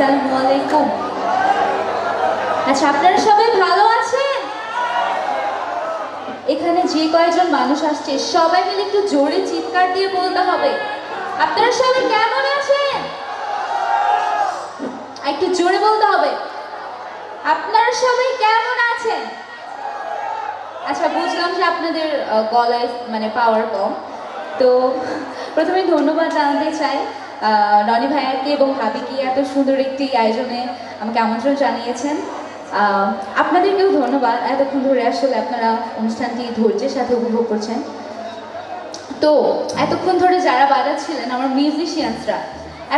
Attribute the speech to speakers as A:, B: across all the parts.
A: আসসালামু আচ্ছা আপনারা সবাই ভালো আছেন? এখানে যে কয়জন মানুষ আসছে, সবাই মিলে একটু জোরে চিৎকার দিয়ে বলতে হবে। আপনারা সবাই কেমন আছেন? একটু জোরে বলতে হবে। আপনারা সবাই কেমন আছেন? আচ্ছা বুঝলাম যে আপনাদের গলায় মানে পাওয়ার কম। তো প্রথমে ধন্যবাদ জানাতে চাই রনি ভাইয়াকে এবং ভাবিকে এত সুন্দর একটি আয়োজনে আমাকে আমন্ত্রণ জানিয়েছেন। আপনাদেরকেও ধন্যবাদ, এতক্ষণ ধরে আসলে আপনারা অনুষ্ঠানটি ধৈর্যের সাথে উপভোগ করছেন। তো, এতক্ষণ ধরে যারা বাজাচ্ছিলেন, আমার মিউজিশিয়ানসরা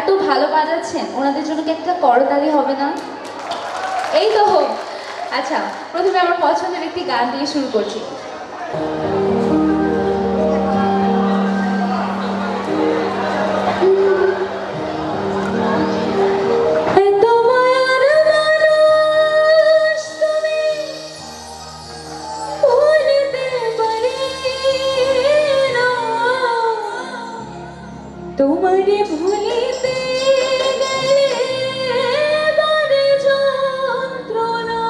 A: এত ভালো বাজাচ্ছেন, ওনাদের জন্য কি একটা করতালি হবে না? এই তো হোক। আচ্ছা প্রথমে আমার পছন্দের একটি গান দিয়ে শুরু করছি। তোমারে ভুলিতে গেলে বাড়ে যন্ত্রণা।